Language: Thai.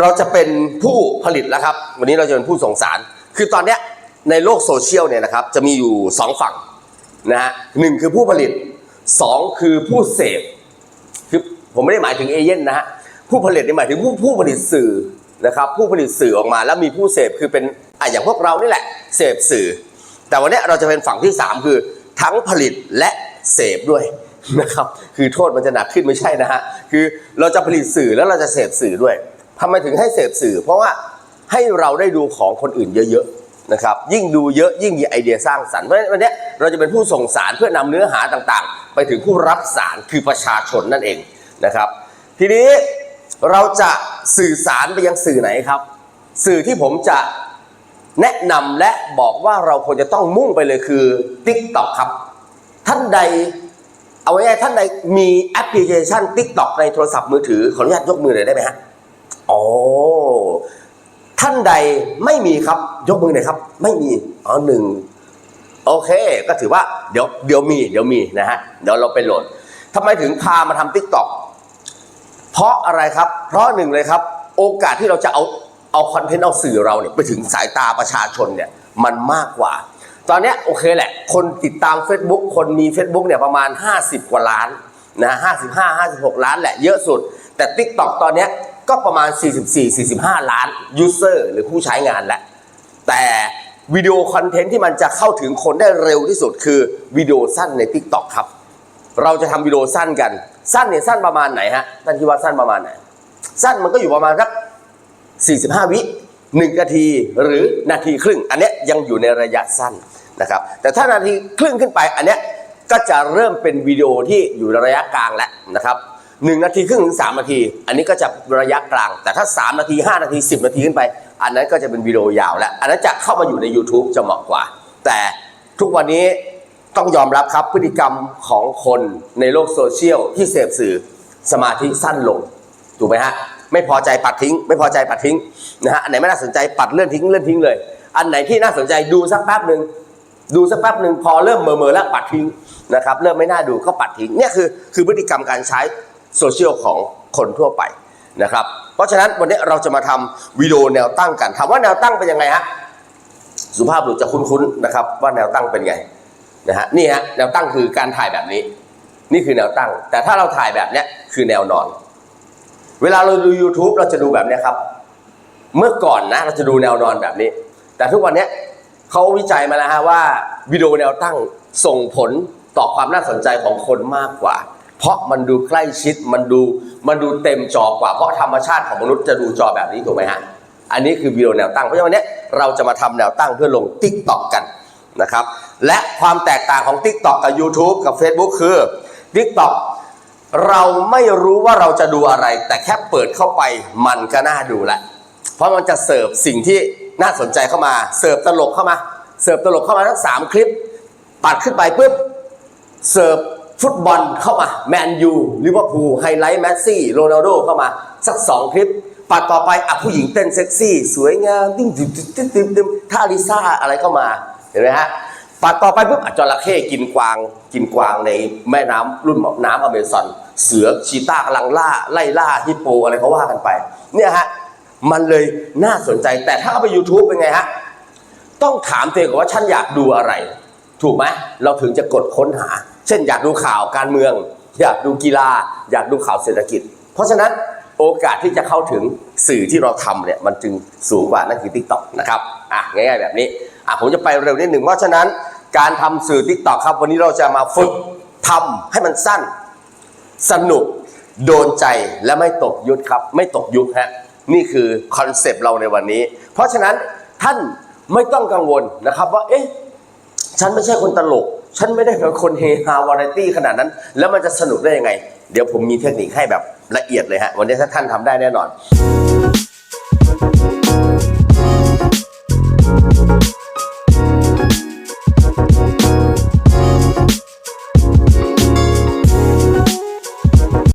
เราจะเป็นผู้ผลิตแล้วครับ วันนี้เราจะเป็นผู้ส่งสาร คือตอนเนี้ยในโลกโซเชียลเนี่ยนะครับจะมีอยู่สองฝั่งนะฮะหนึ่งคือผู้ผลิตสองคือผู้เสพคือผมไม่ได้หมายถึงเอเย่นนะฮะผู้ผลิตนี่หมายถึงผู้ผู้ผลิตสื่อนะครับผู้ผลิตสื่อออกมาแล้วมีผู้เสพคือเป็นอะอย่างพวกเรานี่แหละเสพสื่อ แต่วันนี้เราจะเป็นฝั่งที่ 3 คือทั้งผลิตและเสพด้วยนะครับคือโทษมันจะหนักขึ้นไม่ใช่นะฮะคือเราจะผลิตสื่อแล้วเราจะเสพสื่อด้วย ทำไมถึงให้เสพสื่อ เพราะว่าให้เราได้ดูของคนอื่นเยอะๆนะครับยิ่งดูเยอะยิ่งมีไอเดียสร้างสรรค์เพราะฉะนั้นวันนี้เราจะเป็นผู้ส่งสารเพื่อนำเนื้อหาต่างๆ ไปถึงผู้รับสารคือประชาชนนั่นเองนะครับ ทีนี้เราจะสื่อสารไปยังสื่อไหนครับ สื่อที่ผมจะแนะนำและบอกว่าเราควรจะต้องมุ่งไปเลยคือ TikTok ครับ ท่านใดเอาไว้ท่านใดมีแอปพลิเคชัน TikTok ในโทรศัพท์มือถือขออนุญาตยกมือหน่อยได้ไหมฮะ อ๋อท่านใดไม่มีครับยกมือหน่อยครับ ไม่มีอ๋อหนึ่งโอเค ก็ถือว่าเดี๋ยวเดี๋ยวมีเดี๋ยวมีนะฮะเดี๋ยวเราไปโหลดทำไมถึงพามาทำ TikTok เพราะอะไรครับ เพราะหนึ่งเลยครับ โอกาสที่เราจะเอาเอาคอนเทนต์เอาสื่อเราเนี่ยไปถึงสายตาประชาชนเนี่ยมันมากกว่า ตอนนี้โอเคแหละ คนติดตาม Facebook คนมี Facebook เนี่ยประมาณ 50 กว่าล้านนะ55 56ล้านแหละเยอะสุด แต่ TikTok ตอนนี้ ก็ประมาณ 44 45 ล้านยูเซอร์หรือผู้ใช้งานแล้ว แต่วิดีโอคอนเทนต์ที่มันจะเข้าถึงคนได้เร็วที่สุดคือวิดีโอสั้นใน TikTok ครับ เราจะทำวิดีโอสั้นกัน สั้นเนี่ยสั้นประมาณไหนฮะท่านคิดว่าสั้นประมาณไหน สั้นมันก็อยู่ประมาณสัก45 วิ1นาทีหรือนาทีครึ่ง อันเนี้ยยังอยู่ในระยะสั้นนะครับ แต่ถ้านาทีครึ่งขึ้นไปอันเนี้ยก็จะเริ่มเป็นวิดีโอที่อยู่ในระยะกลางแล้วนะครับ 1นาทีครึ่งถึง3นาที อันนี้ก็จะระยะกลาง แต่ถ้า3นาที5นาที10นาทีขึ้นไป อันนั้นก็จะเป็นวิดีโอยาวแล้ว อันนั้นจะเข้ามาอยู่ใน YouTube จะเหมาะกว่า แต่ทุกวันนี้ต้องยอมรับครับพฤติกรรมของคนในโลกโซเชียลที่เสพสื่อสมาธิสั้นลง ถูกไหมฮะ ไม่พอใจปัดทิ้ง ไม่พอใจปัดทิ้งนะฮะอันไหนไม่น่าสนใจปัดเลื่อนทิ้งเลื่อนทิ้งเลย อันไหนที่น่าสนใจดูสักแป๊บหนึ่งดูสักแป๊บหนึ่งพอเริ่มเมอเมอแล้วปัดทิ้งนะครับเริ่มไม่น่าดูก็ปัดทิ้งเนี่ยคือคือพฤติกรรมการใช้ โซเชียลของคนทั่วไปนะครับ เพราะฉะนั้นวันนี้เราจะมาทำวิดีโอแนวตั้งกันถามว่าแนวตั้งเป็นยังไงฮะสุภาพบุรุษจะคุ้นๆนะครับ ว่าแนวตั้งเป็นไงนะฮะนี่ฮะแนวตั้งคือการถ่ายแบบนี้ นี่คือแนวตั้ง แต่ถ้าเราถ่ายแบบเนี้ยคือแนวนอน เวลาเราดู YouTube เราจะดูแบบเนี้ยครับ เมื่อก่อนนะเราจะดูแนวนอนแบบนี้ แต่ทุกวันเนี้ยเขาวิจัยมาแล้วฮะว่าวิดีโอแนวตั้งส่งผลต่อความน่าสนใจของคนมากกว่า เพราะมันดูใกล้ชิดมันดูมันดูเต็มจอกว่า เพราะธรรมชาติของมนุษย์จะดูจอแบบนี้ถูกไหมฮะอันนี้คือวิดีโอแนวตั้งเพราะฉะนั้นวันนี้เราจะมาทำแนวตั้งเพื่อลง t ิ k t o k กันนะครับ และความแตกต่างของ TikTok กับ YouTube กับ Facebook คือ TikTok เราไม่รู้ว่าเราจะดูอะไร แต่แค่เปิดเข้าไปมันก็น่าดูแหละ เพราะมันจะเสิร์ฟสิ่งที่น่าสนใจเข้ามา เสิร์ฟตลกเข้ามา เสิร์ฟตลกเข้ามาทั้งสามคลิปปัดขึ้นไปปุ๊บ เสิร์ฟ ฟุตบอลเข้ามาแมนยูลิเวอร์พูลไฮไลท์แมสซี่โรนัลโดเข้ามาสักสองคลิปปัดต่อไปอะผู้หญิงเต้นเซ็กซี่ สวยงามติ้งติ้งติ้งติ้งท่าลิซ่าอะไรเข้ามาเห็นไหมฮะปัดต่อไปปุ๊บอะจระเข้กินกวางกินกวางในแม่น้ำรุ่นน้ำอเมซอน เสือชีต้ากำลังล่าไล่ล่าฮิปโปอะไรเขาว่ากันไป เนี่ยฮะมันเลยน่าสนใจแต่ถ้าเอาไป YouTube เป็นไงฮะต้องถามตัวเองว่าฉันอยากดูอะไร ถูกไหมเราถึงจะกดค้นหา เช่นอยากดูข่าวการเมือง อยากดูกีฬา อยากดูข่าวเศรษฐกิจ เพราะฉะนั้นโอกาสที่จะเข้าถึงสื่อที่เราทำเนี่ยมันจึงสูงกว่านั่นคือ TikTok นะครับอะง่ายๆแบบนี้อะผมจะไปเร็วนิดหนึ่งเพราะฉะนั้นการทำสื่อ TikTok ครับ วันนี้เราจะมาฝึกทำให้มันสั้น สนุกโดนใจและไม่ตกยุคครับ ไม่ตกยุคฮะนี่คือคอนเซปต์เราในวันนี้ เพราะฉะนั้นท่านไม่ต้องกังวลนะครับว่าเอ๊ะฉันไม่ใช่คนตลก ฉันไม่ได้เป็นคนเฮฮาวาไรตี้ขนาดนั้น แล้วมันจะสนุกได้ยังไง เดี๋ยวผมมีเทคนิคให้แบบละเอียดเลยฮะ วันนี้ถ้าท่านทำได้แน่นอน